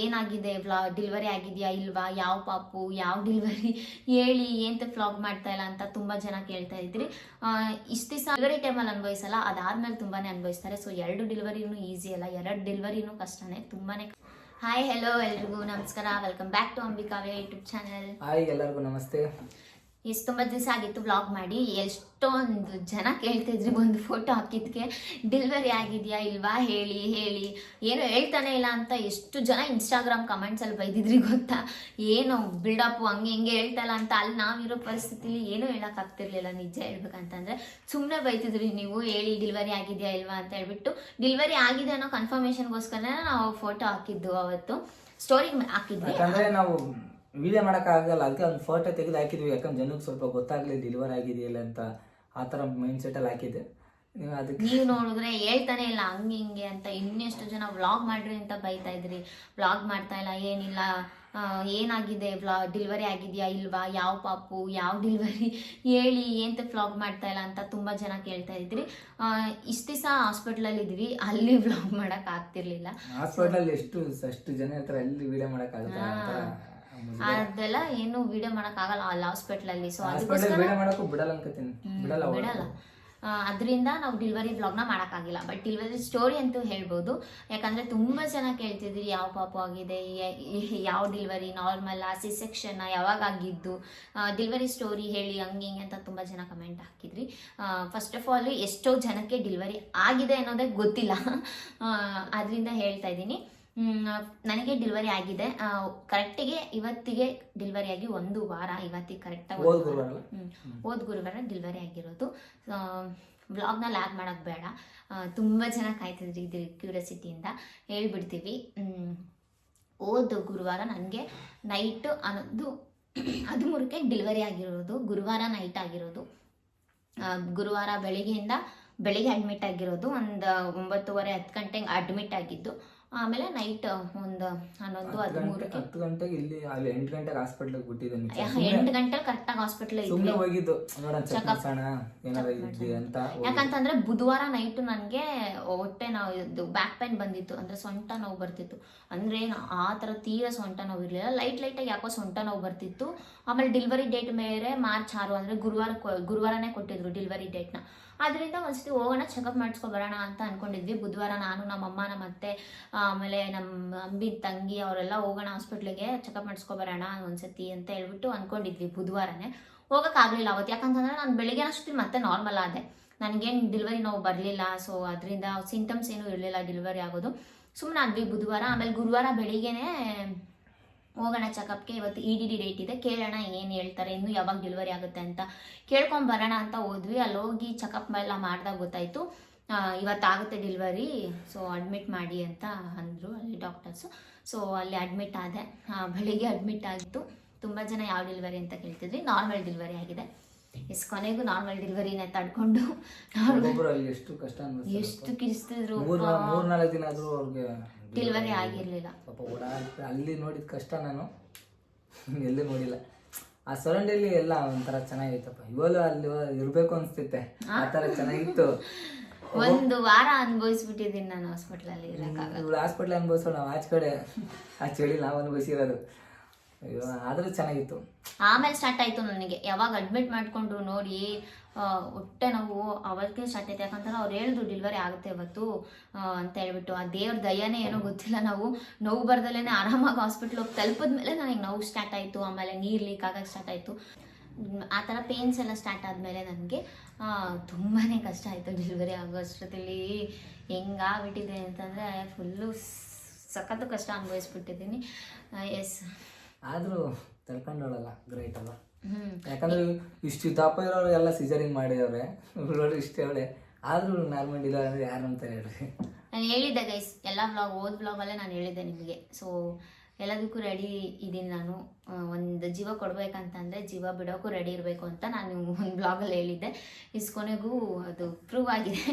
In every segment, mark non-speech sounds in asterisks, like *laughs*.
ಏನಾಗಿದೆ? ಫ್ಲಾ ಡಿಲ್ವರಿ ಆಗಿದೆಯಾ ಇಲ್ವಾ? ಯಾವ ಪಾಪು? ಯಾವ ಡಿಲಿವರಿ ಹೇಳಿ ಏನಂತ ಫ್ಲಾಗ್ ಮಾಡ್ತಾ ಇಲ್ಲ ಅಂತ ತುಂಬ ಜನ ಕೇಳ್ತಾ ಇದ್ರಿ. ಇಷ್ಟು ದಿವಸ ಡೆಲಿವರಿ ಟೈಮಲ್ಲಿ ಅನುಭವಿಸಲ್ಲ ಅದಾದ್ಮೇಲೆ ತುಂಬಾನೇ ಅನುಭವಿಸ್ತಾರೆ ಸೊ ಎರಡು ಡೆಲಿವರಿನೂ ಈಸಿ ಅಲ್ಲ. ಎರಡು ಡೆಲಿವರಿನೂ ಕಷ್ಟನೇ. ತುಂಬಾ ಹಾಯ್ ಹೆಲೋ ಎಲ್ರಿಗೂ. ನಮಸ್ಕಾರ. ವೆಲ್ಕಮ್ ಬ್ಯಾಕ್ ಟು ಅಂಬಿಕಾವೇ ಯೂಟ್ಯೂಬ್ ಚಾನಲ್ ಹಾಯ್ ಎಲ್ಲರಿಗೂ ನಮಸ್ತೆ. ಎಷ್ಟು ತುಂಬ ದಿವಸ ಆಗಿತ್ತು ವ್ಲಾಗ್ ಮಾಡಿ, ಎಷ್ಟೊಂದು ಜನ ಕೇಳ್ತಿದ್ರಿ ಒಂದು ಫೋಟೋ ಹಾಕಿದ್ಕೆ. ಡೆಲಿವರಿ ಆಗಿದೆಯಾ ಇಲ್ವಾ? ಹೇಳಿ ಹೇಳಿ. ಏನು ಹೇಳ್ತಾನೆ ಇಲ್ಲ ಅಂತ ಎಷ್ಟು ಜನ ಇನ್ಸ್ಟಾಗ್ರಾಮ್ ಕಮೆಂಟ್ಸಲ್ಲಿ ಬೈದಿದ್ರಿ ಗೊತ್ತಾ? ಏನು ಬಿಲ್ಡಪ್ ಹಂಗೆ ಹಿಂಗೆ ಹೇಳ್ತಲ್ಲ ಅಂತ ಅಲ್ಲಿ ನಾವಿರೋ ಪರಿಸ್ಥಿತಿಲಿ ಏನೂ ಹೇಳೋಕ್ಕಾಗ್ತಿರ್ಲಿಲ್ಲ ನಿಜ ಹೇಳ್ಬೇಕಂತಂದ್ರೆ. ಸುಮ್ಮನೆ ಬೈತಿದ್ರಿ ನೀವು, ಹೇಳಿ ಡಿಲ್ವರಿ ಆಗಿದೆಯಾ ಇಲ್ವಾ ಅಂತ ಹೇಳ್ಬಿಟ್ಟು. ಡಿಲ್ವರಿ ಆಗಿದೆ ಅನ್ನೋ ಕನ್ಫರ್ಮೇಷನ್ಗೋಸ್ಕರನೇ ನಾವು ಫೋಟೋ ಹಾಕಿದ್ದು ಅವತ್ತು. ಸ್ಟೋರಿ ಹಾಕಿದ್ವಿ. ವಿಡಿಯೋ ಆಗಲ್ಲ ಅದಕ್ಕೆ ಒಂದು ಫೋಟೋ ತೆಗೆದು ಹಾಕಿದ್ವಿ. ಯಾಕಂದ್ರೆ ಜನಕ್ಕೆ ಸ್ವಲ್ಪ ಗೊತ್ತಾಗ್ಲಿ ಡೆಲಿವರ್ ಆಗಿದೆಯಲ್ಲ ಅಂತ ಆ ಥರ ಮೈಂಡ್ ಸೆಟಲ್ಲಿ ಹಾಕಿದ್ದೆ. ನೀವು ಅದಕ್ಕೆ ನೀವು ನೋಡಿದ್ರೆ ಹೇಳ್ತಾನೆ ಇಲ್ಲ ಹಂಗೆ ಹಿಂಗೆ ಅಂತ ಇನ್ನೆಷ್ಟು ಜನ ವ್ಲಾಗ್ ಮಾಡ್ರಿ ಅಂತ ಬೈತಾ ಇದ್ರಿ. ವ್ಲಾಗ್ ಮಾಡ್ತಾ ಇಲ್ಲ ಏನಿಲ್ಲ ಏನಾಗಿದೆ? ವ್ಲಾ ಡೆಲಿವರಿ ಆಗಿದೆಯಾ ಇಲ್ವಾ? ಯಾವ ಪಾಪು? ಯಾವ ಡಿಲ್ವರಿ ಹೇಳಿ ಏನ್ ವ್ಲಾಗ್ ಮಾಡ್ತಾ ಇಲ್ಲ ಅಂತ ತುಂಬ ಜನ ಕೇಳ್ತಾ ಇದ್ರಿ. ಇಷ್ಟು ದಿವಸ ಹಾಸ್ಪಿಟ್ಲಲ್ಲಿ ಇದ್ವಿ. ಅಲ್ಲಿ ವ್ಲಾಗ್ ಮಾಡಕ್ ಆಗ್ತಿರ್ಲಿಲ್ಲ. ಹಾಸ್ಪಿಟಲ್ ಎಷ್ಟು ಅಷ್ಟು ಜನ ಇರ್ತಾರೆ ಅಲ್ಲಿ ವಿಡಿಯೋ ಮಾಡೋಕ್ಕಾಗುತ್ತೆ ಅದೆಲ್ಲ ಏನು ವಿಡಿಯೋ ಮಾಡಕ್ ಆಗಲ್ಲ ಅಲ್ಲಿ ಹಾಸ್ಪಿಟ್ಲಲ್ಲಿ ಸೊ ಅದಕ್ಕೋಸ್ಕರ ವಿಡಿಯೋ ಮಾಡೋಕ್ಕೂ ಬಿಡಲ್ಲ ಅನ್ಕೋತೀನಿ. ಬಿಡಲ್ಲ ಬಿಡಲ್ಲ. ಅದರಿಂದ ನಾವು ಡಿಲಿವರಿ ಬ್ಲಾಗ್ನ ಮಾಡೋಕ್ಕಾಗಿಲ್ಲ ಬಟ್ ಡಿಲಿವರಿ ಸ್ಟೋರಿ ಅಂತೂ ಹೇಳ್ಬೋದು. ಯಾಕಂದರೆ ತುಂಬ ಜನ ಕೇಳ್ತಿದ್ರಿ ಯಾವ ಪಾಪು ಆಗಿದೆ ಯಾವ ಡಿಲಿವರಿ ನಾರ್ಮಲ್ ಸಿ ಸೆಕ್ಷನ್ ಯಾವಾಗ ಆಗಿದ್ದು ಡಿಲಿವರಿ ಸ್ಟೋರಿ ಹೇಳಿ ಹಂಗೆ ಹಿಂಗೆ ಅಂತ ತುಂಬ ಜನ ಕಮೆಂಟ್ ಹಾಕಿದ್ರಿ. ಫಸ್ಟ್ ಆಫ್ ಆಲ್ ಎಷ್ಟೋ ಜನಕ್ಕೆ ಡಿಲಿವರಿ ಆಗಿದೆ ಅನ್ನೋದೇ ಗೊತ್ತಿಲ್ಲ. ಅದರಿಂದ ಹೇಳ್ತಾ ಇದ್ದೀನಿ. ನನಗೆ ಡಿಲಿವರಿ ಆಗಿದೆ. ಕರೆಕ್ಟಿಗೆ ಇವತ್ತಿಗೆ ಡಿಲಿವರಿ ಆಗಿ ಒಂದು ವಾರ ಇವತ್ತಿಗೆ ಕರೆಕ್ಟಾಗಿ ಹೋದ್ ಗುರುವಾರ ಅಲ್ಲ? ಹೋದ ಗುರುವಾರ ಡೆಲಿವರಿ ಆಗಿರೋದು. ವ್ಲಾಗ್ನ ಲ್ಯಾಗ್ ಮಾಡೋಕ್ಕೆ ಬೇಡ. ತುಂಬ ಜನ ಕಾಯ್ತಿದ್ರಿ ಇದು. ಕ್ಯೂರಿಯಾಸಿಟಿಯಿಂದ ಹೇಳ್ಬಿಡ್ತೀವಿ ಹೋದ ಗುರುವಾರ ನನಗೆ ನೈಟ್ ಅನ್ನೋದು *clears throat* ಹದಿಮೂರಕ್ಕೆ ಡೆಲಿವರಿ ಆಗಿರೋದು. ಗುರುವಾರ ನೈಟ್ ಆಗಿರೋದು. ಗುರುವಾರ ಬೆಳಿಗ್ಗೆಯಿಂದ ಬೆಳಿಗ್ಗೆ ಅಡ್ಮಿಟ್ ಆಗಿರೋದು. ಒಂದು ಒಂಬತ್ತುವರೆ ಹತ್ತು ಗಂಟೆಗೆ ಅಡ್ಮಿಟ್ ಆಗಿದ್ದು. ಆಮೇಲೆ ನೈಟ್ ಒಂದು ಹನ್ನೊಂದು ಹದಿಮೂರಕ್ಕೆ. ಹತ್ತು ಗಂಟೆಗೆ ಇಲ್ಲಿ ಅಲ್ಲಿ ಎಂಟು ಗಂಟೆಗೆ ಹಾಸ್ಪಿಟ್ಲಿಗೆ ಬಿಟ್ಟಿದ್ದಾನೆ ಎಂಟು ಗಂಟೆ ಕರೆಕ್ಟಾಗಿ ಹಾಸ್ಪಿಟ್ಲ್ ಸುಮ್ಮನೆ ಹೋಗಿದ್ದು. ಏನಾರ ಇದ್ದಿ ಅಂತ ಯಾಕಂತಂದ್ರೆ ಬುಧವಾರ ನೈಟ್ ನನಗೆ ಹೊಟ್ಟೆ ನಾವು ಇದು ಬ್ಯಾಕ್ ಪೈನ್ ಬಂದಿತ್ತು. ಅಂದ್ರೆ ಸೊಂಟ ನೋವು ಬರ್ತಿತ್ತು. ಅಂದ್ರೆ ಏನು ಆ ಥರ ತೀರ ಸೊಂಟ ನೋವು ಇರಲಿಲ್ಲ. ಲೈಟ್ ಲೈಟಾಗಿ ಯಾಕೋ ಸೊಂಟ ನೋವು ಬರ್ತಿತ್ತು. ಆಮೇಲೆ ಡೆಲಿವರಿ ಡೇಟ್ ಮೇಲೆ ಮಾರ್ಚ್ ಆರು ಅಂದ್ರೆ ಗುರುವಾರ ಗುರುವಾರನೇ ಕೊಟ್ಟಿದ್ರು ಡೆಲಿವರಿ ಡೇಟ್ನ ಅದರಿಂದ ಒಂದ್ಸತಿ ಹೋಗೋಣ ಚೆಕಪ್ ಬರೋಣ ಅಂತ ಅನ್ಕೊಂಡಿದ್ವಿ. ಬುಧವಾರ ನಾನು ನಮ್ಮ ಅಮ್ಮ ನಮ್ಮ ಅತ್ತೆ ಆಮೇಲೆ ನಮ್ಮ ಅಂಬಿ ತಂಗಿ ಅವರೆಲ್ಲ ಹೋಗೋಣ ಹಾಸ್ಪಿಟ್ಲಿಗೆ ಚೆಕಪ್ ಬರೋಣ ಒಂದ್ಸತಿ ಅಂತ ಹೇಳ್ಬಿಟ್ಟು ಅನ್ಕೊಂಡಿದ್ವಿ ಬುಧವಾರನೇ. ಹೋಗೋಕ್ಕಾಗಲಿಲ್ಲ ಅವತ್ತು. ಯಾಕಂತಂದ್ರೆ ನಾನು ಬೆಳಿಗ್ಗೆ ಅಷ್ಟು ಮತ್ತೆ ನಾರ್ಮಲ್ ಆದೆ. ನನಗೇನು ಡೆಲಿವರಿ ನೋವು ಬರಲಿಲ್ಲ. ಸೊ ಅದರಿಂದ ಸಿಂಟಮ್ಸ್ ಏನೂ ಇರಲಿಲ್ಲ ಡೆಲಿವರಿ ಆಗೋದು. ಸುಮ್ಮನೆ ಆದ್ವಿ ಬುಧವಾರ. ಆಮೇಲೆ ಗುರುವಾರ ಬೆಳಿಗ್ಗೆನೇ ಹೋಗೋಣ ಚೆಕಪ್ಗೆ ಇವತ್ತು ಇ ಡಿ ಡಿ ಡೇಟ್ ಇದೆ. ಕೇಳೋಣ ಏನು ಹೇಳ್ತಾರೆ, ಇನ್ನು ಯಾವಾಗ ಡೆಲಿವರಿ ಆಗುತ್ತೆ ಅಂತ ಕೇಳ್ಕೊಂಡು ಬರೋಣ ಅಂತ ಹೋದ್ವಿ. ಅಲ್ಲಿ ಹೋಗಿ ಚೆಕಪ್ ಎಲ್ಲ ಮಾಡಿದಾಗ ಗೊತ್ತಾಯಿತು. ಇವತ್ತಾಗುತ್ತೆ ಡೆಲಿವರಿ ಸೊ ಅಡ್ಮಿಟ್ ಮಾಡಿ ಅಂತ ಅಂದರು ಅಲ್ಲಿ ಡಾಕ್ಟರ್ಸು ಸೊ ಅಲ್ಲಿ ಅಡ್ಮಿಟ್ ಆದೆ. ಬೆಳಿಗ್ಗೆ ಅಡ್ಮಿಟ್ ಆಗಿತ್ತು. ತುಂಬ ಜನ ಯಾವ ಡೆಲಿವರಿ ಅಂತ ಕೇಳ್ತಿದ್ವಿ. ನಾರ್ಮಲ್ ಡೆಲಿವರಿ ಆಗಿದೆ. ಎಸ್ ಕೊನೆಗೂ ನಾರ್ಮಲ್ ಡೆಲಿವರಿನೇ ತಡ್ಕೊಂಡು ಎಷ್ಟು ಕಷ್ಟ ಎಷ್ಟು ಕಿರಿಸ್ತಿದ್ರು ನಾಲ್ಕು ದಿನ ಆದರೂ ಅವ್ರಿಗೆ ಡೆಲಿವರಿ ಆಗಿರಲಿಲ್ಲ. ಪಾಪ ಓಡಾಡ್ತಾ ಅಲ್ಲಿ ನೋಡಿದ ಕಷ್ಟ ನಾನು ಎಲ್ಲೂ ನೋಡಿಲ್ಲ. ಆ ಸರೌಂಡಲ್ಲಿ ಎಲ್ಲ ಒಂಥರ ಚೆನ್ನಾಗಿತ್ತಪ್ಪ. ಇವಾಗಲೂ ಅಲ್ಲಿ ಇರಬೇಕು ಅನಿಸ್ತಿತ್ತೆ. ಆ? ಥರ ಚೆನ್ನಾಗಿತ್ತು. ಒಂದು ವಾರ ಅನುಭವಿಸ್ಬಿಟ್ಟಿದ್ದೀನಿ ನಾನು ಹಾಸ್ಪಿಟ್ಲಲ್ಲಿ ಇರೋಕ್ಕಾಗ ಇವಳು ಹಾಸ್ಪಿಟ್ಲ್ ಅನುಭವಿಸೋಣ ನಾವು ಆಚೆ ಕಡೆ ಆ ಚಳಿ ನಾವು ಅನುಭವಿಸಿರೋದು. ಅಯ್ಯೋ, ಆದರೂ ಚೆನ್ನಾಗಿತ್ತು. ಆಮೇಲೆ ಸ್ಟಾರ್ಟ್ ಆಯ್ತು ನನಗೆ. ಯಾವಾಗ ಅಡ್ಮಿಟ್ ಮಾಡಿಕೊಂಡ್ರು ನೋಡಿ ಹೊಟ್ಟೆ ನೋವು ಅವತ್ತಿಗೆ ಸ್ಟಾರ್ಟ್ ಆಯ್ತು. ಯಾಕಂತಂದ್ರೆ ಅವ್ರು ಹೇಳಿದ್ರು ಡೆಲಿವರಿ ಆಗುತ್ತೆ ಇವತ್ತು ಅಂತ ಹೇಳ್ಬಿಟ್ಟು. ಆ ದೇವ್ರ ದಯನೇ ಏನೋ ಗೊತ್ತಿಲ್ಲ. ನಾವು ನೋವು ಬರ್ದಲ್ಲೇ ಆರಾಮಾಗಿ ಹಾಸ್ಪಿಟ್ಲ್ ಹೋಗಿ ತಲುಪಿದ ಮೇಲೆ ನನಗೆ ನೋವು ಸ್ಟಾರ್ಟ್ ಆಯಿತು. ಆಮೇಲೆ ನೀರು ಲೀಕ್ ಆಗಕ್ಕೆ ಸ್ಟಾರ್ಟ್ ಆಯಿತು. ಆ ಥರ ಪೇನ್ಸ್ ಎಲ್ಲ ಸ್ಟಾರ್ಟ್ ಆದಮೇಲೆ ನನಗೆ ತುಂಬಾ ಕಷ್ಟ ಆಯಿತು ಡೆಲಿವರಿ ಆಗೋ ಅಷ್ಟೊತ್ತಲ್ಲಿ. ಹೆಂಗಾಗ್ಬಿಟ್ಟಿದೆ ಅಂತಂದರೆ ಫುಲ್ಲು ಸಖತ್ತು ಕಷ್ಟ ಅನುಭವಿಸ್ಬಿಟ್ಟಿದ್ದೀನಿ. ಎಸ್ ಆದರೂ ತಡ್ಕೊಂಡೋಳಲ್ಲ ಗ್ರೇಟ್ ಅಲ್ಲ. ಯಾಕಂದ್ರೆ ಇಷ್ಟು ದಪ್ಪ ಇರೋರು ಎಲ್ಲ ಸಿಜರಿಂಗ್ ಮಾಡಿದವ್ರೆ. ಇವ್ರು ಇಷ್ಟೇ ಅವಳೆ. ಆದರೂ ನಾರ್ಮಲ್ ಇಲ್ಲ ಅಂದ್ರೆ ಯಾರು ಅಂತ ಹೇಳ್ರಿ. ನಾನು ಹೇಳಿದ್ದೆ ಗೈಸ್ ಎಲ್ಲ ಬ್ಲಾಗ್ ಓದ್ ವ್ಲಾಗಲ್ಲೇ ನಾನು ಹೇಳಿದ್ದೆ ನಿಮಗೆ. ಸೊ ಎಲ್ಲದಕ್ಕೂ ರೆಡಿ ಇದ್ದೀನಿ ನಾನು. ಒಂದು ಜೀವ ಕೊಡಬೇಕಂತಂದರೆ ಜೀವ ಬಿಡೋಕ್ಕೂ ರೆಡಿ ಇರಬೇಕು ಅಂತ ನಾನು ಒಂದು ಬ್ಲಾಗಲ್ಲಿ ಹೇಳಿದ್ದೆ. ಇಸ್ಕೊನೆಗೂ ಅದು ಪ್ರೂವ್ ಆಗಿದೆ.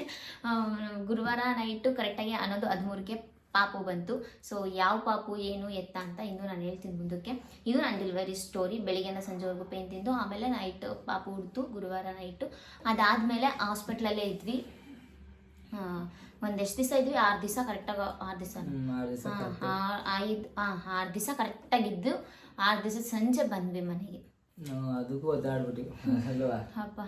ಗುರುವಾರ ನೈಟು ಕರೆಕ್ಟಾಗಿ ಅನ್ನೋದು ಹದಿಮೂರಕ್ಕೆ ಪಾಪು ಬಂತು. ಸೊ ಯಾವ ಪಾಪು ಏನು ಎತ್ತ ಅಂತ ಇನ್ನೂ ನಾನು ಹೇಳ್ತೀನಿ ಮುಂದಕ್ಕೆ. ಇದು ನನ್ನ ಡೆಲಿವರಿ ಸ್ಟೋರಿ ಬೆಳಿಗ್ಗೆನ ಸಂಜೆವರೆಗೂ ಪೇನ್ ತಿಂದು ಆಮೇಲೆ ನೈಟ್ ಪಾಪು ಹುಡ್ತು ಗುರುವಾರ ನೈಟು ಅದಾದಮೇಲೆ ಹಾಸ್ಪಿಟ್ಲಲ್ಲೇ ಇದ್ವಿ. ಒಂದೆಷ್ಟು ದಿವಸ ಇದ್ವಿ? ಆರು ದಿವಸ ಕರೆಕ್ಟಾಗಿ ಆರು ದಿವಸ. ಐದು ಹಾಂ ಆರು ದಿವಸ ಕರೆಕ್ಟಾಗಿದ್ದು ಆರು ದಿವಸ ಸಂಜೆ ಬಂದ್ವಿ ಮನೆಗೆ. ಅದಕ್ಕೂ ಅಪ್ಪ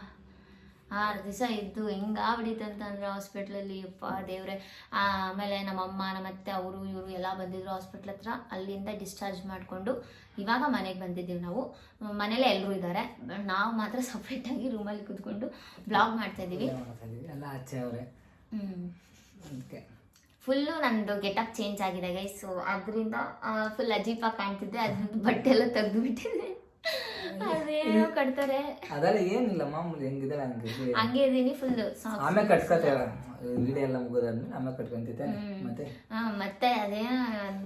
ಆರು ದಿವಸ ಇದ್ದು ಹೆಂಗಾಗ್ಬಿಟ್ಟಿತ್ತು ಅಂತಂದ್ರೆ ಹಾಸ್ಪಿಟ್ಲಲ್ಲಿ ಅಪ್ಪ ದೇವ್ರೆ. ಆಮೇಲೆ ನಮ್ಮಮ್ಮ ನಮ್ಮತ್ತೆ ಅವರು ಇವರು ಎಲ್ಲ ಬಂದಿದ್ರು ಹಾಸ್ಪಿಟ್ಲ್ ಹತ್ರ. ಅಲ್ಲಿಂದ ಡಿಸ್ಚಾರ್ಜ್ ಮಾಡಿಕೊಂಡು ಇವಾಗ ಮನೆಗೆ ಬಂದಿದ್ದೀವಿ ನಾವು. ಮನೇಲೆ ಎಲ್ಲರೂ ಇದ್ದಾರೆ. ನಾವು ಮಾತ್ರ ಸಪ್ರೇಟಾಗಿ ರೂಮಲ್ಲಿ ಕೂತ್ಕೊಂಡು ಬ್ಲಾಗ್ ಮಾಡ್ತಾ ಇದ್ದೀವಿ. ಇದೀವಿ? ಎಲ್ಲ ಆಚೆ ಅವ್ರೆ. ಹ್ಮ್. ಫುಲ್ಲು ನಂದು ಗೆಟಪ್ ಚೇಂಜ್ ಆಗಿದೆ ಗೈಸ್ ಸೊ ಅದರಿಂದ ಫುಲ್ ಅಜೀಪಾಗಿ ಕಾಣ್ತಿದ್ದೆ. ಅದರಿಂದ ಬಟ್ಟೆ ಎಲ್ಲ ತೆಗೆದು ಬಿಟ್ಟಿದೆ ಅದೇನೋ ಕಟ್ತಾರೆ. ಅದೆಲ್ಲ ಏನಿಲ್ಲ ಮಾಮೂಲಿ ಹೆಂಗಿದೆ ಹಂಗೆ ಹಂಗೆ ಇದೀನಿ ಫುಲ್ ಆಮೇಲೆ ಕಟ್ಕೋತೇವೆ ವಿಡಿಯೋ ಎಲ್ಲ ಮುಗೋದಾದ್ಮೇಲೆ ಆಮೇಲೆ ಕಟ್ಕೊಂತಿದ್ದೆ ಮತ್ತೆ? ಮತ್ತೆ ಅದೇ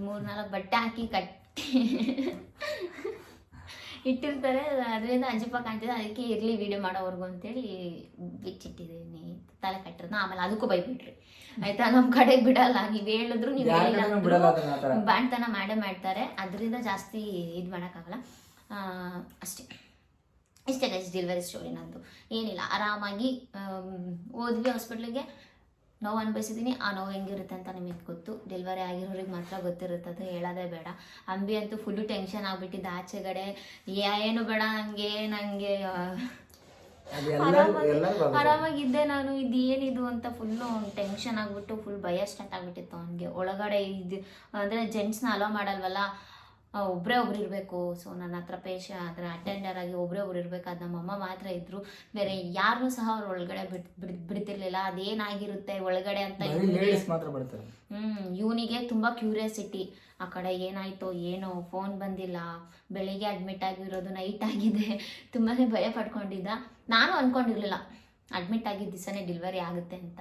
ಮೂರ್ ನಾಲ್ಕು ಬಟ್ಟೆ ಹಾಕಿ ಕಟ್ಟಿ. ಇಟ್ಟಿರ್ತಾರೆ ಅದರಿಂದ ಅಂಜಪ್ಪ ಕಾಣ್ತಿದೆ. ಅದಕ್ಕೆ ಇರ್ಲಿ ವಿಡಿಯೋ ಮಾಡೋವರೆಗೂ ಅಂತೇಳಿ ಬಿಚ್ಚಿಟ್ಟಿದ್ದೀನಿ. ತಲೆ ಕಟ್ಟಿರೋದು ಆಮೇಲೆ ಅದಕ್ಕೂ ಬೈಬಿಟ್ರಿ ಆಯ್ತಾ? ನಮ್ಮ ಕಡೆ ಬಿಡಲ್ಲ. ನೀವ್ ಹೇಳಿದ್ರು ನೀವ್ ಬಾಣ್ತನ ಮಾಡೇ ಮಾಡ್ತಾರೆ. ಅದರಿಂದ ಜಾಸ್ತಿ ಇದು ಮಾಡೋಕ್ಕಾಗಲ್ಲ. ಅಷ್ಟೇ. ಇಷ್ಟೇ ಗೈಸ್ ಡೆಲಿವರಿ ಸ್ಟೋರಿ ನಂದು. ಏನಿಲ್ಲ ಆರಾಮಾಗಿ ಹೋದ್ವಿ ಹಾಸ್ಪಿಟ್ಲಿಗೆ ನೋವು ಅನುಭವಿಸಿದ್ದೀನಿ ಆ ನೋವು ಹೆಂಗಿರುತ್ತೆ ಅಂತ ನಿಮಗೆ ಗೊತ್ತು. ಡೆಲಿವರಿ ಆಗಿರೋರಿಗೆ ಮಾತ್ರ ಗೊತ್ತಿರುತ್ತೆ ಅದು ಹೇಳೋದೇ ಬೇಡ. ಅಂಬಿ ಅಂತೂ ಫುಲ್ಲು ಟೆನ್ಷನ್ ಆಗಿಬಿಟ್ಟಿದ್ದ ಆಚೆಗಡೆ. ಏನು ಬೇಡ ನನಗೆ ನನಗೆ ಆರಾಮಾಗಿದ್ದೆ ನಾನು. ಇದು ಏನಿದು ಅಂತ ಫುಲ್ಲು ಟೆನ್ಷನ್ ಆಗಿಬಿಟ್ಟು ಫುಲ್ ಭಯ ಸ್ಟಾರ್ಟ್ ಆಗಿಬಿಟ್ಟಿತ್ತು ಅವನಿಗೆ. ಒಳಗಡೆ ಇದು ಅಂದರೆ ಜೆಂಟ್ಸ್ನ ಅಲೋ ಮಾಡಲ್ವಲ್ಲ? ಆ, ಒಬ್ರೇ ಇರಬೇಕು. ಸೊ ನನ್ನ ಹತ್ರ ಪೇಶ ಅಂದರೆ ಅಟೆಂಡರ್ ಆಗಿ ಒಬ್ಬರೇ ಒಬ್ರು ಇರಬೇಕು. ಅದು ನಮ್ಮಮ್ಮ ಮಾತ್ರ ಇದ್ರು. ಬೇರೆ ಯಾರನ್ನೂ ಸಹ ಅವ್ರು ಒಳಗಡೆ ಬಿಡ್ ಬಿಡ್ ಬಿಡ್ತಿರ್ಲಿಲ್ಲ. ಅದೇನಾಗಿರುತ್ತೆ ಒಳಗಡೆ ಅಂತ ಹ್ಮ್ ಇವನಿಗೆ ತುಂಬಾ ಕ್ಯೂರಿಯಾಸಿಟಿ ಆ ಕಡೆ ಏನಾಯ್ತೋ ಏನೋ ಫೋನ್ ಬಂದಿಲ್ಲ. ಬೆಳಿಗ್ಗೆ ಅಡ್ಮಿಟ್ ಆಗಿರೋದು ನೈಟ್ ಆಗಿದೆ. *laughs* ತುಂಬಾನೇ ಭಯ ಪಡ್ಕೊಂಡಿದ್ದ. ನಾನು ಅನ್ಕೊಂಡಿರ್ಲಿಲ್ಲ. ಅಡ್ಮಿಟ್ ಆಗಿದ್ದ ದಿವಸನೇ ಡೆಲಿವರಿ ಆಗುತ್ತೆ ಅಂತ.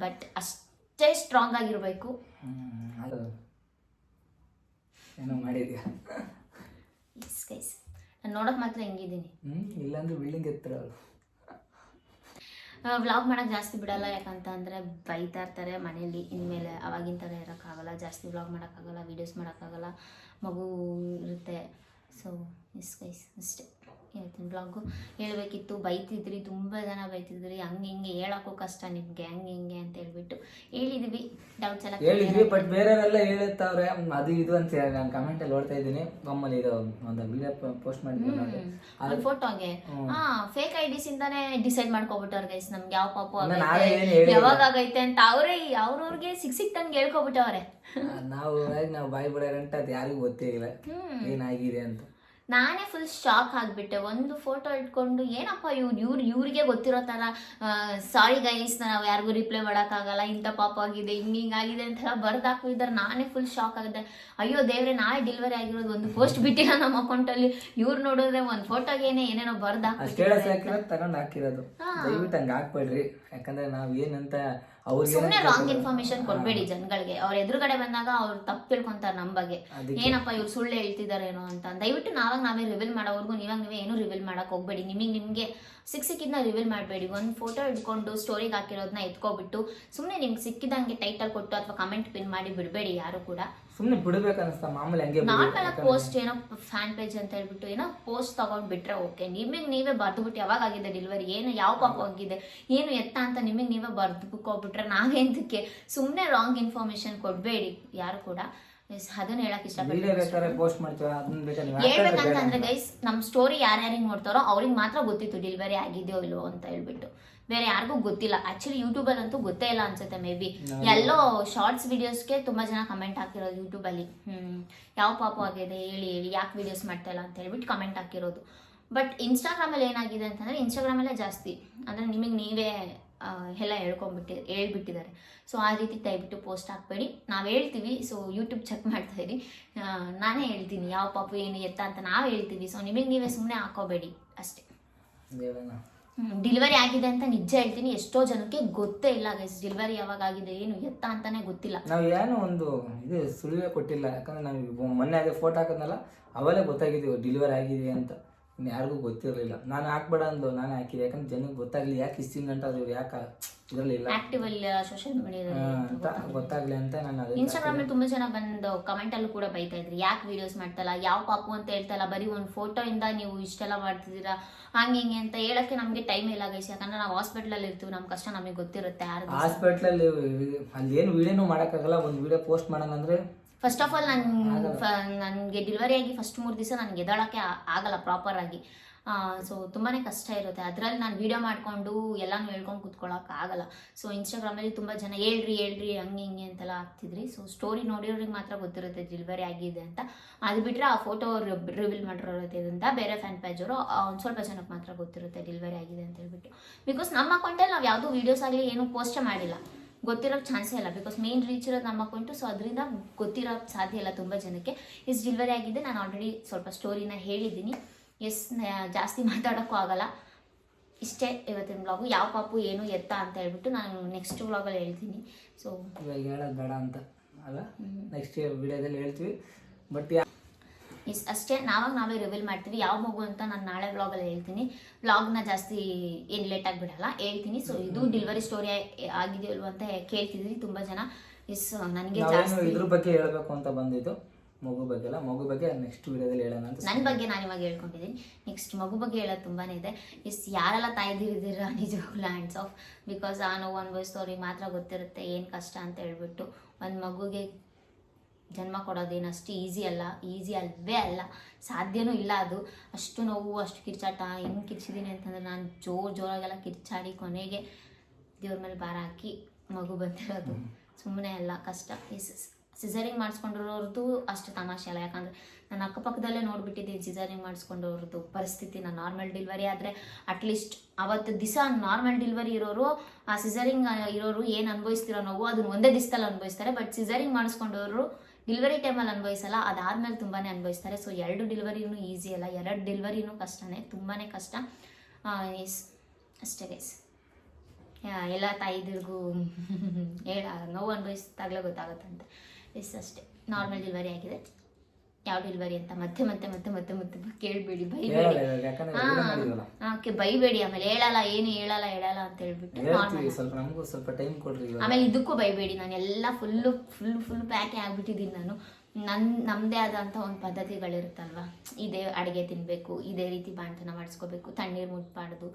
ಬಟ್ ಅಷ್ಟೇ ಸ್ಟ್ರಾಂಗ್ ಆಗಿರಬೇಕು. ಏನೋ ಮಾಡಿದ್ಯಾ? ಎಸ್ ಗೈಸ್ ನಾನು ನೋಡೋಕೆ ಮಾತ್ರ ಹೆಂಗಿದ್ದೀನಿ. ಹ್ಞೂ ಇಲ್ಲಾಂದ್ರೆ ಬಿಲ್ಡಿಂಗ್ ಎತ್ತರ ವ್ಲಾಗ್ ಮಾಡೋಕ್ಕೆ ಜಾಸ್ತಿ ಬಿಡಲ್ಲ ಯಾಕಂತ ಅಂದರೆ ಬೈತಾ ಇರ್ತಾರೆ ಮನೇಲಿ. ಇನ್ಮೇಲೆ ಅವಾಗಿನ ಥರ ಇರೋಕ್ಕಾಗಲ್ಲ ಜಾಸ್ತಿ ವ್ಲಾಗ್ ಮಾಡೋಕ್ಕಾಗಲ್ಲ ವೀಡಿಯೋಸ್ ಮಾಡೋಕ್ಕಾಗಲ್ಲ. ಮಗು ಇರುತ್ತೆ. ಸೊ ಇಸ್ ಗೈಸ್ ಅಷ್ಟೇ. ಹೇಳ್ತೀನಿ. ಬ್ಲಾಗು ಹೇಳಬೇಕಿತ್ತು. ಬೈತಿದ್ರಿ ತುಂಬ ಜನ ಬೈತಿದ್ರಿ. ಹಂಗೆ ಹಿಂಗೆ ಹೇಳೋಕ್ಕೂ ಕಷ್ಟ ನಿಮಗೆ. ಹಂಗೆ ಹಿಂಗೆ ಅಂತ ಹೇಳ್ಬಿಟ್ಟು ಹೇಳಿದ್ವಿ. ಡೌಟ್ಸ್ ಎಲ್ಲ ಹೇಳಿದ್ವಿ ಬಟ್ ಬೇರೆಯವರೆಲ್ಲ ಹೇಳುತ್ತವ್ರೆ ಅದು ಇದು ಅಂತ ಹೇಳಿ. ನಾನು ಕಮೆಂಟಲ್ಲಿ ನೋಡ್ತಾ ಇದ್ದೀನಿ. ಮಮ್ಮಲ್ಲಿ ಇದು ಒಂದು ವಿಡಿಯೋ ಪೋಸ್ಟ್ ಮಾಡಿದ್ವಿ ನೋಡಿ. ಒಂದು ಫೋಟೋಗೆ ಹಾ ಫೇಕ್ ಐ ಡಿಸ್ ಇಂದಾನೆ ಡಿಸೈಡ್ ಮಾಡ್ಕೊಬಿಟ್ಟವ್ರ ಗೈಸ್ ನಮ್ಗೆ ಯಾವ ಪಾಪು. ಯಾವಾಗ ಆಗೈತೆ ಅಂತ ಅವರೇ ಅವ್ರವ್ರಿಗೆ ಸಿಕ್ ಸಿಕ್ತಂಗೆ ಹೇಳ್ಕೊಬಿಟ್ಟವ್ರೆ. ನಾವು ನಾವು ಬಾಯಿ ಬಿಡೋರಂಟ ಅದು ಯಾರಿಗೂ ಗೊತ್ತೇ ಇಲ್ಲ. ಏನಾಗಿದೆ ಅಂತ. ನಾನೇ ಫುಲ್ ಶಾಕ್ ಆಗಿಬಿಟ್ಟೆ. ಒಂದು ಫೋಟೋ ಇಟ್ಕೊಂಡು ಏನಪ್ಪ ಇವ್ರು ಇವ್ರು ಇವ್ರಿಗೆ ಗೊತ್ತಿರೋ ಥರ ಸಾರಿ ಗೈಸ್ ನಾವು ಯಾರಿಗೂ ರಿಪ್ಲೈ ಮಾಡೋಕ್ಕಾಗಲ್ಲ. ಇಂಥ ಪಾಪ ಆಗಿದೆ ಹಿಂಗೆ ಹಿಂಗಾಗಿದೆ ಅಂತೆಲ್ಲ ಬರ್ದು ಹಾಕಿದ್ದಾರೆ ನಾನೇ ಫುಲ್ ಶಾಕ್ ಆಗಿದೆ ಅಯ್ಯೋ ದೇವ್ರೆ ನಾಳೆ ಡೆಲಿವರಿ ಆಗಿರೋದು ಒಂದು ಪೋಸ್ಟ್ ಬಿಟ್ಟಿಲ್ಲ ನಮ್ಮ ಅಕೌಂಟಲ್ಲಿ ಇವ್ರು ನೋಡಿದ್ರೆ ಒಂದು ಫೋಟೋಗೇನೆ ಏನೇನೋ ಬರ್ದು ಆ ಹಾಕಿರೋದು ತಗೊಂಡು ಹಾಕಿರೋದು. ದಯವಿಟ್ಟು ಹಂಗೆ ಹಾಕ್ಬೇಡ್ರಿ. ಯಾಕಂದ್ರೆ ನಾವು ಏನಂತ ಸುಮ್ಮನೆ ರಾಂಗ್ ಇನ್ಫಾರ್ಮೇಶನ್ ಕೊಡ್ಬೇಡಿ ಜನಗಳಿಗೆ. ಅವ್ರ ಎದುರುಗಡೆ ಬಂದಾಗ ಅವ್ರು ತಪ್ಪು ತಿಳ್ಕೊಂತಾರೆ ನಮ್ಮ ಬಗ್ಗೆ. ಏನಪ್ಪ ಇವ್ರು ಸುಳ್ಳು ಹೇಳ್ತಿದಾರೇನೋ ಅಂತ. ದಯವಿಟ್ಟು ನಾವಾಗ ನಾವೇ ರಿವೀಲ್ ಮಾಡೋವರೆಗೂ ನೀವಾಗ ನೀವೇ ಏನು ರಿವೀಲ್ ಮಾಡಕ್ ಹೋಗ್ಬೇಡಿ. ನಿಮಗೆ ನಿಮಗೆ ಸಿಕ್ ಸಿಕ್ಕಿದ್ನ ರಿವೀಲ್ ಮಾಡಬೇಡಿ. ಒಂದು ಫೋಟೋ ಇಟ್ಕೊಂಡು ಸ್ಟೋರಿಗೆ ಹಾಕಿರೋದನ್ನ ಎತ್ಕೊಬಿಟ್ಟು ಸುಮ್ಮನೆ ನಿಮ್ಗೆ ಸಿಕ್ಕಿದಂಗೆ ಟೈಟಲ್ ಕೊಟ್ಟು ಅಥವಾ ಕಮೆಂಟ್ ಪಿನ್ ಮಾಡಿ ಬಿಡಬೇಡಿ ಯಾರು ಕೂಡ. ಸುಮ್ಮನೆ ಬಿಡ್ಬೇಕು ಅನಿಸ್ತಾ ಮಾಮೂಲಿ ಹಂಗೆ ನಾರ್ಮಲ್ ಪೋಸ್ಟ್ ಏನೋ ಫ್ಯಾನ್ ಪೇಜ್ ಅಂತ ಹೇಳ್ಬಿಟ್ಟು ಏನೋ ಪೋಸ್ಟ್ ತಗೊಂಡ್ ಬಿಟ್ರೆ ಓಕೆ ನಿಮಗೆ ನೀವೇ ಬರ್ದುಬಿಟ್ಟು ಯಾವಾಗ ಆಗಿದೆ ಡೆಲಿವರಿ ಏನು ಯಾವ ಪಾಪ ಆಗಿದೆ? ಏನು ಎತ್ತ ಅಂತ ನಿಮಗೆ ನೀವೇ ಬರ್ದುಕೋಬಿಟ್ರೆ ನಾವೇಂದಕ್ಕೆ ಸುಮ್ಮನೆ ರಾಂಗ್ ಇನ್ಫಾರ್ಮೇಶನ್ ಕೊಡ್ಬೇಡಿ ಯಾರು ಕೂಡ. ಅದನ್ನ ಹೇಳಕ್ ಇಷ್ಟಪಡ್ತೀವಿ ಇಷ್ಟಪಡ್ತೀನಿ ಹೇಳ್ಬೇಕಂತಂದ್ರೆ ಗೈಸ್ ನಮ್ ಸ್ಟೋರಿ ಯಾರ್ಯಾರಿಗೆ ನೋಡ್ತಾರೋ ಅವ್ರಿಗೆ ಮಾತ್ರ ಗೊತ್ತಿತ್ತು ಡೆಲಿವರಿ ಆಗಿದೆಯೋ ಇಲ್ವೋ ಅಂತ ಹೇಳ್ಬಿಟ್ಟು. ಬೇರೆ ಯಾರಿಗೂ ಗೊತ್ತಿಲ್ಲ. ಆಕ್ಚುಲಿ ಯೂಟ್ಯೂಬಲ್ಲಿ ಅಂತೂ ಗೊತ್ತೇ ಇಲ್ಲ ಅನ್ಸುತ್ತೆ ಮೇ ಬಿ ಎಲ್ಲೋ ಶಾರ್ಟ್ಸ್ ವಿಡಿಯೋಸ್ಗೆ ತುಂಬಾ ಜನ ಕಮೆಂಟ್ ಹಾಕಿರೋದು ಯೂಟ್ಯೂಬಲ್ಲಿ ಹ್ಮ್. ಯಾವ ಪಾಪ ಆಗಿದೆ ಹೇಳಿ ಹೇಳಿ ಯಾಕೆ ವಿಡಿಯೋಸ್ ಮಾಡ್ತಾ ಇಲ್ಲ ಅಂತ ಹೇಳ್ಬಿಟ್ಟು ಕಮೆಂಟ್ ಹಾಕಿರೋದು. ಬಟ್ ಇನ್ಸ್ಟಾಗ್ರಾಮಲ್ಲಿ ಏನಾಗಿದೆ ಅಂತಂದ್ರೆ ಇನ್ಸ್ಟಾಗ್ರಾಮಲ್ಲೇ ಜಾಸ್ತಿ. ಅಂದ್ರೆ ನಿಮಗೆ ನೀವೇ ಎಲ್ಲ ಹೇಳ್ಕೊಂಬಿಟ್ಟು ಹೇಳ್ಬಿಟ್ಟಿದ್ದಾರೆ. ಸೊ ಆ ರೀತಿ ದಯವಿಟ್ಟು ಪೋಸ್ಟ್ ಹಾಕ್ಬೇಡಿ. ನಾವು ಹೇಳ್ತೀವಿ ಸೊ ಯೂಟ್ಯೂಬ್ ಚೆಕ್ ಮಾಡ್ತಾ ಇರಿ. ನಾನೇ ಹೇಳ್ತೀನಿ ಯಾವ ಪಾಪು ಏನು ಎತ್ತ ಅಂತ ನಾವು ಹೇಳ್ತೀವಿ. ಸೊ ನಿಮಗೆ ನೀವೇ ಸುಮ್ಮನೆ ಹಾಕೋಬೇಡಿ. ಅಷ್ಟೇ. ಡಿಲಿವರಿ ಆಗಿದೆ ಅಂತ ನಿಜ ಹೇಳ್ತೀನಿ. ಎಷ್ಟೋ ಜನಕ್ಕೆ ಗೊತ್ತೇ ಇಲ್ಲ ಗೈಸ್ ಡಿಲಿವರಿ ಯಾವಾಗ ಆಗಿದೆ, ಏನು ಎತ್ತ ಅಂತಾನೆ ಗೊತ್ತಿಲ್ಲ. ನಾವು ಏನು ಒಂದು ಇದು ಸುಳಿವೆ ಕೊಟ್ಟಿಲ್ಲ. ಯಾಕಂದ್ರೆ ನಾವು ಮೊನ್ನೆ ಅದೇ ಫೋಟೋ ಹಾಕಿದ್ನಲ್ಲ ಅವಲೇ ಗೊತ್ತಾಗಿದ್ದೀವಿ ಡಿಲಿವರಿ ಆಗಿದೆ ಅಂತ. ಯಾರಿಗೂ ಗೊತ್ತಿರಲಿಲ್ಲ. ನಾನು ಹಾಕ್ಬೇಡ ಅಂದು ನಾನು ಹಾಕಿದೆ. ಯಾಕಂದ್ರೆ ಜನಕ್ಕೆ ಗೊತ್ತಾಗಲಿ ಯಾಕೆ ಇಷ್ಟಿನ ಗಂಟೆ ಅದು ಯಾಕೆ ಇದರಲ್ಲಿ ಇಲ್ಲ. ಆಕ್ಟಿವ್ ಅಲ್ಲಿ ಸೋಷಿಯಲ್ ಆ, ಮೀಡಿಯಾದಲ್ಲಿ ಅಂತ ಗೊತ್ತಾಗ್ಲಿ ಅಂತ ನಾನು ಇನ್ಸ್ಟಾಗ್ರಾಮ್ ಅಲ್ಲಿ ತುಂಬಾ ಜನ ಬಂದು ಕಮೆಂಟ್ ಅಲ್ಲೂ ಕೂಡ ಬೈತಾ ಇದ್ರಿ. ಯಾಕೆ ವಿಡಿಯೋಸ್ ಮಾಡ್ತಲ್ಲ? ಯಾವ ಪಾಪು ಅಂತ ಹೇಳ್ತಲ್ಲ? ಬರೀ ಒಂದು ಫೋಟೋ ಇಂದ ನೀವು ಇಷ್ಟೆಲ್ಲ ಮಾಡ್ತಿದ್ದೀರಾ? ಹಂಗೆ ಹಿಂಗೆ ಅಂತ ಹೇಳಕ್ಕೆ ನಮಗೆ ಟೈಮ್ ಇಲ್ಲ ಗೈಸ್ ಯಾಕಂದ್ರೆ ನಾವು ಹಾಸ್ಪಿಟಲ್ ಅಲ್ಲಿ ಇರ್ತೀವಿ. ನಮ್ಮ ಕಷ್ಟ ನಮಗೆ ಗೊತ್ತಿರುತ್ತೆ ಯಾರು ಹಾಸ್ಪಿಟಲ್ ಅಲ್ಲಿ ಏನು ವಿಡಿಯೋನು ಮಾಡೋಕ್ಕಾಗಲ್ಲ. ಒಂದು ವಿಡಿಯೋ ಪೋಸ್ಟ್ ಮಾಡೋಣ ಅಂದ್ರೆ ಫಸ್ಟ್ ಆಫ್ ಆಲ್ ನನ್ ನನಗೆ ಡೆಲಿವರಿ ಆಗಿ ಫಸ್ಟ್ ಮೂರು ದಿವಸ ನನಗೆ ಎದಳಕ್ಕೆ ಆಗಲ್ಲ ಪ್ರಾಪರ್ ಆಗಿ. ಸೊ ತುಂಬಾ ಕಷ್ಟ ಇರುತ್ತೆ. ಅದರಲ್ಲಿ ನಾನು ವಿಡಿಯೋ ಮಾಡಿಕೊಂಡು ಎಲ್ಲಾನು ಹೇಳ್ಕೊಂಡು ಕೂತ್ಕೊಳ್ಳೋಕ್ಕಾಗಲ್ಲ ಸೊ ಇನ್ಸ್ಟಾಗ್ರಾಮಲ್ಲಿ ತುಂಬ ಜನ ಹೇಳ್ರಿ ಹೇಳ್ರಿ, ಹಂಗೆ, ಹಿಂಗೆ ಅಂತೆಲ್ಲ ಆಗ್ತಿದ್ರಿ ಸೊ ಸ್ಟೋರಿ ನೋಡಿರೋರಿಗೆ ಮಾತ್ರ ಗೊತ್ತಿರುತ್ತೆ ಡೆಲಿವರಿ ಆಗಿದೆ ಅಂತ. ಅದು ಬಿಟ್ಟರೆ ಆ ಫೋಟೋ ರಿವೀಲ್ ಅಂತ ಬೇರೆ ಫ್ಯಾನ್ ಪೇಜ್ ಅವರು ಒಂದು ಸ್ವಲ್ಪ ಜನಕ್ಕೆ ಮಾತ್ರ ಗೊತ್ತಿರುತ್ತೆ ಡೆಲಿವರಿ ಆಗಿದೆ ಅಂತ ಹೇಳ್ಬಿಟ್ಟು. ಬಿಕಾಸ್ ನಮ್ಮ ಅಕೌಂಟಲ್ಲಿ ನಾವು ಯಾವುದೂ ವೀಡಿಯೋಸ್ ಆಗಲಿ ಏನೂ ಪೋಸ್ಟೇ ಮಾಡಿಲ್ಲ. ಗೊತ್ತಿರೋಕ್ಕೆ ಚಾನ್ಸೇ ಇಲ್ಲ. ಬಿಕಾಸ್ ಮೇನ್ ರೀಚ್ ಇರೋದು ನಮ್ಮ ಅಕೌಂಟು ಸೊ ಅದರಿಂದ ಗೊತ್ತಿರೋ ಸಾಧ್ಯ ಇಲ್ಲ ತುಂಬ ಜನಕ್ಕೆ. ಇಸ್ ಡೆಲಿವರಿ ಆಗಿದೆ. ನಾನು ಆಲ್ರೆಡಿ ಸ್ವಲ್ಪ ಸ್ಟೋರಿನ ಹೇಳಿದ್ದೀನಿ. ಎಸ್ ಜಾಸ್ತಿ *laughs* ಮಾತಾಡೋಕ್ಕೂ ಆಗಲ್ಲ. ಇಷ್ಟೇ ಇವತ್ತಿನ ಬ್ಲಾಗು ಯಾವ ಪಾಪು ಏನು ಎತ್ತ ಅಂತ ಹೇಳ್ಬಿಟ್ಟು ನಾನು ನೆಕ್ಸ್ಟ್ ಬ್ಲಾಗಲ್ಲಿ ಹೇಳ್ತೀನಿ. ಸೊ ಇವಾಗ ಹೇಳೋದು ಬೇಡ ಅಂತ ಅಲ್ಲ? ನೆಕ್ಸ್ಟ್ ವಿಡಿಯೋದಲ್ಲಿ ಹೇಳ್ತೀವಿ. ಬಟ್ ಇಸ್ ಅಷ್ಟೇ. ನಾವಾಗ ನಾವೇ ರಿವೀಲ್ ಮಾಡ್ತೀವಿ. ಯಾವ ಮಗು ಅಂತ ನಾನು ನಾಳೆ ಬ್ಲಾಗಲ್ಲಿ ಹೇಳ್ತೀನಿ. ಬ್ಲಾಗ್ನ ಜಾಸ್ತಿ ಏನು ಲೇಟ್ ಆಗಿಬಿಡಲ್ಲ. ಹೇಳ್ತೀನಿ. ಸೊ ಇದು ಡೆಲಿವರಿ ಸ್ಟೋರಿ ಆಗಿದೆಯಲ್ವ ಅಂತ ಕೇಳ್ತಿದ್ರಿ ತುಂಬ ಜನ. ಇಸ್ ನನಗೆ ಇದ್ರ ಬಗ್ಗೆ ಹೇಳಬೇಕು ಅಂತ ಬಂದಿದ್ದು. ಮಗು ಬಗ್ಗೆ ಅಲ್ಲ ಮಗು ಬಗ್ಗೆ ನೆಕ್ಸ್ಟ್ ವಿಡಿಯೋದಲ್ಲಿ ಹೇಳೋಣ ಅಂತ ನನ್ನ ಬಗ್ಗೆ ನಾನು ಇವಾಗ ಹೇಳ್ಕೊಂಡಿದ್ದೀನಿ. ನೆಕ್ಸ್ಟ್ ಮಗು ಬಗ್ಗೆ ಹೇಳೋದು ತುಂಬಾ ಇದೆ. ಇಸ್ ಯಾರೆಲ್ಲ ತಾಯ್ದಿರಿದಿರ *laughs* ನಿಜವಾಗ್ಲೂ ಹ್ಯಾಂಡ್ಸ್ ಆಫ್ ಬಿಕಾಸ್ ಆ ನೋವು ಅವ್ರಿಗೆ ಮಾತ್ರ ಗೊತ್ತಿರುತ್ತೆ ಏನು ಕಷ್ಟ ಅಂತ ಹೇಳ್ಬಿಟ್ಟು. ಒಂದು ಮಗುಗೆ ಜನ್ಮ ಕೊಡೋದೇನು ಅಷ್ಟು ಈಸಿ ಅಲ್ಲ ಈಸಿ ಅಲ್ವೇ ಅಲ್ಲ. ಸಾಧ್ಯನೂ ಇಲ್ಲ ಅದು. ಅಷ್ಟು ನೋವು ಅಷ್ಟು ಕಿರ್ಚಾಟ. ಹೆಂಗೆ ಕಿರ್ಚಿದ್ದೀನಿ ಅಂತಂದ್ರೆ ನಾನು ಜೋರು ಜೋರಾಗೆಲ್ಲ ಕಿರ್ಚಾಡಿ ಕೊನೆಗೆ ದೇವ್ರ ಮೇಲೆ ಭಾರ ಹಾಕಿ ಮಗು ಬಂದಿರೋದು. ಸುಮ್ಮನೆ ಅಲ್ಲ ಕಷ್ಟ. ಸಿಸರಿಂಗ್ ಮಾಡಿಸ್ಕೊಂಡಿರೋರ್ದು ಅಷ್ಟು ತಮಾಷೆ ಅಲ್ಲ. ಯಾಕಂದರೆ ನನ್ನ ಅಕ್ಕಪಕ್ಕದಲ್ಲೇ ನೋಡ್ಬಿಟ್ಟಿದ್ದೀನಿ ಸಿಸರಿಂಗ್ ಮಾಡಿಸ್ಕೊಂಡವ್ರದ್ದು ಪರಿಸ್ಥಿತಿ. ನಾನು ನಾರ್ಮಲ್ ಡೆಲಿವರಿ ಆದರೆ ಅಟ್ಲೀಸ್ಟ್ ಅವತ್ತು ದಿವಸ ನಾರ್ಮಲ್ ಡೆಲಿವರಿ ಇರೋರು, ಆ ಸಿಸರಿಂಗ್ ಇರೋರು ಏನು ಅನುಭವಿಸ್ತಿರೋ ನೋವು ಅದನ್ನ ಒಂದೇ ದಿವಸದಲ್ಲಿ ಅನುಭವಿಸ್ತಾರೆ. ಬಟ್ ಸಿಸರಿಂಗ್ ಮಾಡಿಸ್ಕೊಂಡವರು ಡಿಲ್ವರಿ ಟೈಮಲ್ಲಿ ಅನುಭವಿಸಲ್ಲ, ಅದಾದ್ಮೇಲೆ ತುಂಬಾ ಅನುಭವಿಸ್ತಾರೆ. ಸೊ ಎರಡು ಡೆಲಿವರಿನೂ ಈಸಿ ಅಲ್ಲ. ಎರಡು ಡೆಲಿವರಿನೂ ಕಷ್ಟನೇ ತುಂಬಾ ಕಷ್ಟ. ಎಸ್ ಅಷ್ಟೇ ಗೈಸ್ ಎಲ್ಲ ತಾಯಿದಿರ್ಗೂ *laughs* ಹೇಳ, ನೋವು ಅನುಭವಿಸಿದಾಗಲೇ ಗೊತ್ತಾಗುತ್ತಂತೆ. ಎಸ್ ಅಷ್ಟೇ ನಾರ್ಮಲ್ ಡೆಲಿವರಿ ಆಗಿದೆ. ಯಾವ ಡೆಲಿವರಿ ಅಂತ ಮತ್ತೆ ಮತ್ತೆ ಮತ್ತೆ ಮತ್ತೆ ಮತ್ತೆ ಕೇಳಬೇಡಿ ಬೈಬೇಡಿ ಓಕೆ ಬೈಬೇಡಿ ಆಮೇಲೆ. ಹೇಳಲ್ಲ ಏನು ಹೇಳಲ್ಲ ಹೇಳಲ್ಲ ಅಂತ ಹೇಳ್ಬಿಟ್ಟು ಸ್ವಲ್ಪ ನಮಗೂ ಸ್ವಲ್ಪ ಟೈಮ್ ಕೊಡ್ರಿ ಆಮೇಲೆ ಇದಕ್ಕೂ ಬೈಬೇಡಿ ನಾನು ಎಲ್ಲ ಫುಲ್ಲು ಫುಲ್ ಫುಲ್ ಪ್ಯಾಕೆ ಆಗ್ಬಿಟ್ಟಿದ್ದೀನಿ ನಾನು. ನನ್ನ ನಮ್ಮದೇ ಆದಂಥ ಒಂದು ಪದ್ಧತಿಗಳಿರುತ್ತಲ್ವ? ಇದೇ ಅಡುಗೆ ತಿನ್ನಬೇಕು ಇದೇ ರೀತಿ ಬಾಣತನ ಮಾಡಿಸ್ಕೋಬೇಕು ತಣ್ಣೀರು ಮುಟ್ಬಾರ್ದು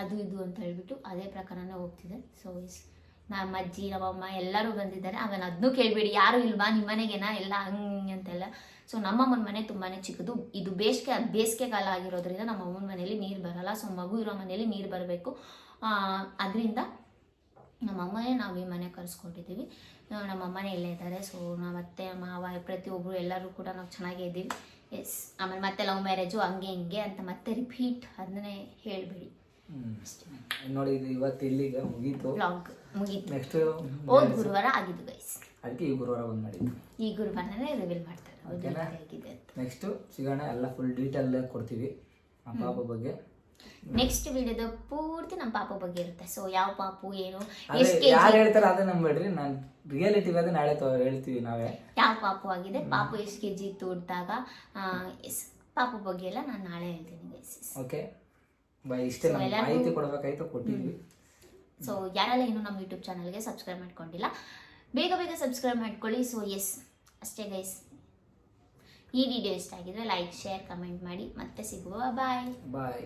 ಅದು ಇದು ಅಂತ ಹೇಳ್ಬಿಟ್ಟು ಅದೇ ಪ್ರಕಾರನೇ ಹೋಗ್ತಿದೆ. ಸೊ ಇಸ್ ನಮ್ಮ ಅಜ್ಜಿ ನಮ್ಮಮ್ಮ ಎಲ್ಲರೂ ಬಂದಿದ್ದಾರೆ. ಆಮೇಲೆ ಅದನ್ನೂ ಕೇಳಬೇಡಿ, ಯಾರು ಇಲ್ವಾ? ನಿಮ್ಮ ಮನೆಗೇನಾ? ಎಲ್ಲ ಹಂಗೆ ಅಂತೆಲ್ಲ. ಸೊ ನಮ್ಮಮ್ಮನ ಮನೆ ತುಂಬಾ ಚಿಕ್ಕದು. ಇದು ಬೇಸಿಗೆ ಬೇಸಿಗೆ ಕಾಲ ಆಗಿರೋದ್ರಿಂದ ನಮ್ಮ ಅಮ್ಮನ ಮನೇಲಿ ನೀರು ಬರಲ್ಲ. ಸೊ ಮಗು ಇರೋ ಮನೇಲಿ ನೀರು ಬರಬೇಕು. ಅದರಿಂದ ನಮ್ಮ ಅಮ್ಮನೇ ನಾವು ಈ ಮನೆ ಕರೆಸ್ಕೊಂಡಿದ್ದೀವಿ. ನಮ್ಮ ಅಮ್ಮನೇ ಇಲ್ಲೇ ಇದ್ದಾರೆ. ಸೊ ನಮ್ಮ ಅತ್ತೆ ಮಾವ ಪ್ರತಿಯೊಬ್ಬರು ಎಲ್ಲರೂ ಕೂಡ ನಾವು ಚೆನ್ನಾಗೇ ಇದ್ದೀವಿ. ಎಸ್ ಆಮೇಲೆ ಮತ್ತೆ ಲವ್ ಮ್ಯಾರೇಜು ಹಂಗೆ ಹಿಂಗೆ ಅಂತ ಮತ್ತೆ ರಿಪೀಟ್ ಅದನ್ನೇ ಹೇಳಬೇಡಿ. ನೋಡಿ ಇದು ಇವತ್ತು ಇಲ್ಲಿಗೆ ಮುಗೀತು. ಬ್ಲಾಗ್ ಮುಗೀತು. ನೆಕ್ಸ್ಟ್ ಹೋದ ಗುರುವಾರ ಆಗಿದ್ದು ಗೈಸ್ ಅದಕ್ಕೆ ಈ ಗುರುವಾರ ಬಂದು ಮಾಡಿದ್ದು. ಈ ಗುರುವಾರನೇ ರಿವೀಲ್ ಮಾಡ್ತಾರೆ. ಹೌದು ಓಕೆನಾ? ಹೇಗಿದೆ ಅಂತ. ನೆಕ್ಸ್ಟ್ ಸಿಗೋಣ ಎಲ್ಲ ಫುಲ್ ಡೀಟೇಲ್ ಕೊಡ್ತೀವಿ ನಮ್ಮ ಪಾಪ ಬಗ್ಗೆ. ನೆಕ್ಸ್ಟ್ ವಿಡಿಯೋದ ಪೂರ್ತಿ ನಮ್ಮ ಪಾಪ ಬಗ್ಗೆ ಇರುತ್ತೆ. ಸೊ ಯಾವ ಪಾಪು ಏನು ಅದೇ ಎಷ್ಟು ಕೆ ಯಾರು ಹೇಳ್ತಾರೆ ಅದೇ ನಂಬೇಡ್ರಿ ನಾನು ರಿಯಾಲಿಟಿ ಅದೇ ನಾಳೆ ತೊ- ಹೇಳ್ತೀವಿ ನಾವೇ. ಯಾವ ಪಾಪು ಆಗಿದೆ ಪಾಪು ಎಷ್ಟು ಕೆ ಜಿ ತೋಡ್ದಾಗ ಎಸ್ ಪಾಪು ಬಗ್ಗೆ ಎಲ್ಲ ನಾನು ನಾಳೆ ಹೇಳ್ತೀನಿ ಗೈಸ್ ಓಕೆ ಬೈ ಇಷ್ಟೇ ನಮ್ಗೆ ಮಾಹಿತಿ ಕೊಡ್ಬೇಕಾಯ್ತು ಕೊಟ್ಟಿದ್ವಿ. ಸೊ ಯಾರೆಲ್ಲ ಇನ್ನು ನಮ್ಮ ಯೂಟ್ಯೂಬ್ ಚಾನಲ್ಗೆ ಸಬ್ಸ್ಕ್ರೈಬ್ ಮಾಡ್ಕೊಂಡಿಲ್ಲ ಬೇಗ ಬೇಗ ಸಬ್ಸ್ಕ್ರೈಬ್ ಮಾಡ್ಕೊಳ್ಳಿ. ಸೊ ಎಸ್ ಅಷ್ಟೇ ಗೈಸ್ ಈ ವಿಡಿಯೋ ಇಷ್ಟ ಆಗಿದ್ರೆ ಲೈಕ್ ಶೇರ್ ಕಮೆಂಟ್ ಮಾಡಿ. ಮತ್ತೆ ಸಿಗುವ. ಬಾಯ್ ಬಾಯ್